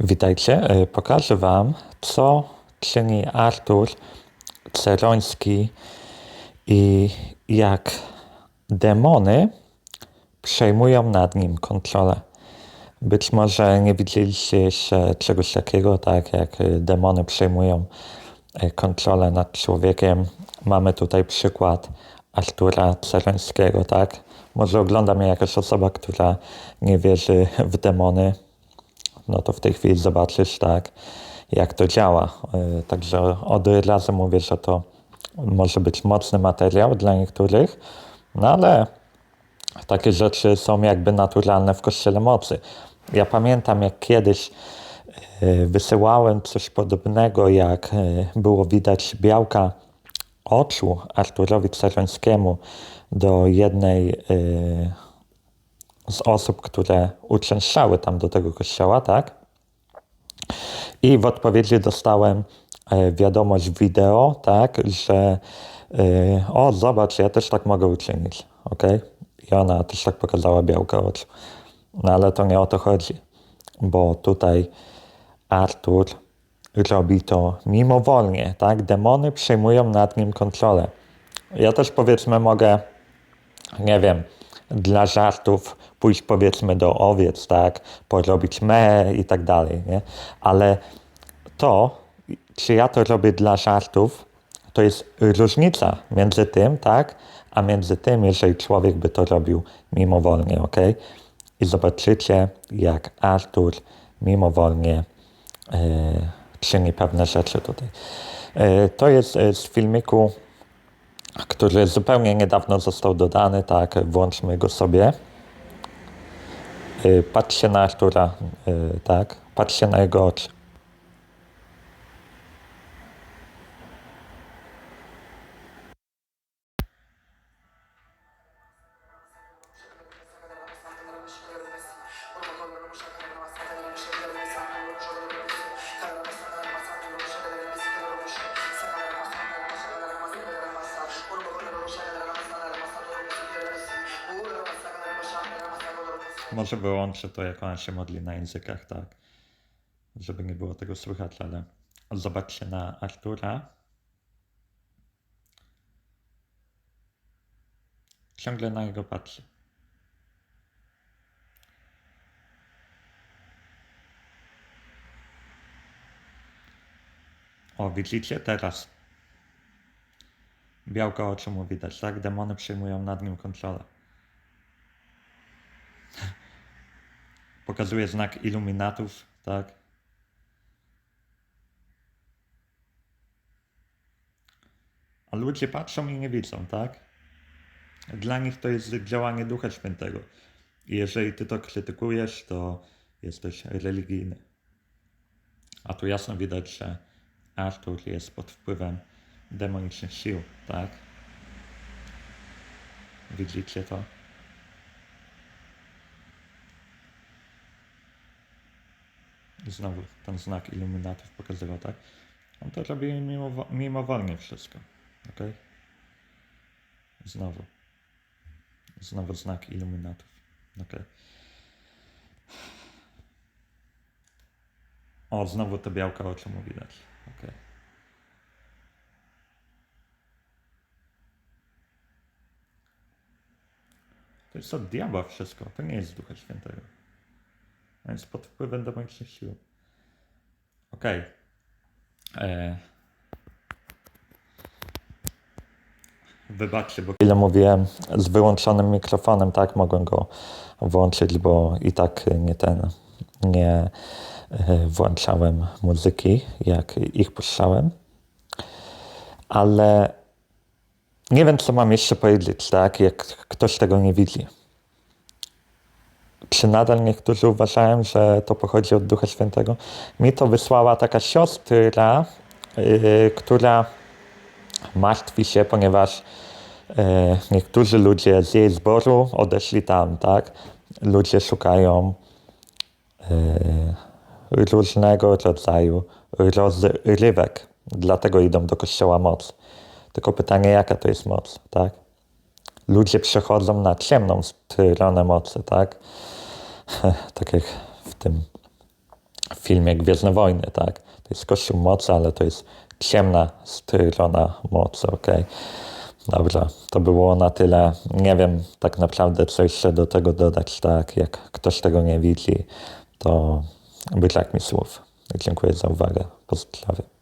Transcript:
Witajcie. E, Pokażę Wam, co czyni Artur Ceroński i jak demony przejmują nad nim kontrolę. Być może nie widzieliście jeszcze czegoś takiego, tak jak e, demony przejmują e, kontrolę nad człowiekiem. Mamy tutaj przykład Artura Cerońskiego, tak? Może ogląda mnie jakaś osoba, która nie wierzy w demony, no to w tej chwili zobaczysz, tak, jak to działa. Yy, Także od razu mówię, że to może być mocny materiał dla niektórych, no ale takie rzeczy są jakby naturalne w Kościele Mocy. Ja pamiętam, jak kiedyś yy, wysyłałem coś podobnego, jak yy, było widać białka oczu Arturowi Cerońskiemu do jednej z osób, które uczęszczały tam do tego kościoła, tak? I w odpowiedzi dostałem e, wiadomość wideo, tak, że e, o, zobacz, ja też tak mogę uczynić, ok? I ona też tak pokazała białkę oczu. No ale to nie o to chodzi, bo tutaj Artur robi to mimowolnie, tak? Demony przejmują nad nim kontrolę. Ja też powiedzmy mogę, nie wiem, dla żartów pójść powiedzmy do owiec, tak? Porobić me i tak dalej, nie? Ale to, czy ja to robię dla żartów, to jest różnica między tym, tak? A między tym, jeżeli człowiek by to robił mimowolnie, ok? I zobaczycie, jak Artur mimowolnie e, czyni pewne rzeczy tutaj. E, to jest e, z filmiku, który zupełnie niedawno został dodany, tak? Włączmy go sobie. E, patrzcie na Artura, e, tak? Patrzcie na jego oczy. Może wyłączę to, jak ona się modli na językach, tak? Żeby nie było tego słychać, ale zobaczcie na Artura. Ciągle na niego patrzę. O, widzicie teraz? Białko oczu mu widać, tak? Demony przejmują nad nim kontrolę. Pokazuje znak iluminatów, tak? A ludzie patrzą i nie widzą, tak? Dla nich to jest działanie Ducha Świętego. I jeżeli ty to krytykujesz, to jesteś religijny. A tu jasno widać, że Artur jest pod wpływem demonicznych sił, tak? Widzicie to? Znowu ten znak iluminatów pokazywał, tak? On to robi mimo, mimowolnie wszystko, ok? Znowu. Znowu znak iluminatów, ok? O, znowu te białka oczu mu widać, ok? To jest od diabła wszystko, to nie jest z Ducha Świętego. A Więc pod wpływem demonicznych sił. Okej. E... Wybaczcie, bo ile mówiłem z wyłączonym mikrofonem, tak, mogłem go włączyć, bo i tak nie ten, nie e, włączałem muzyki, jak ich puszczałem. Ale nie wiem, co mam jeszcze powiedzieć, tak, jak ktoś tego nie widzi. Czy nadal niektórzy uważają, że to pochodzi od Ducha Świętego? Mi to wysłała taka siostra, yy, która martwi się, ponieważ yy, niektórzy ludzie z jej zboru odeszli tam, tak? Ludzie szukają yy, różnego rodzaju rozrywek, dlatego idą do kościoła moc. Tylko pytanie, jaka to jest moc, tak? Ludzie przechodzą na ciemną stronę mocy, tak? tak jak w tym filmie Gwiezdne Wojny, tak? To jest kościół mocy, ale to jest ciemna strona mocy, okej? Dobrze, to było na tyle. Nie wiem tak naprawdę, co jeszcze do tego dodać, tak? Jak ktoś tego nie widzi, to brak mi słów. Dziękuję za uwagę. Pozdrawiam.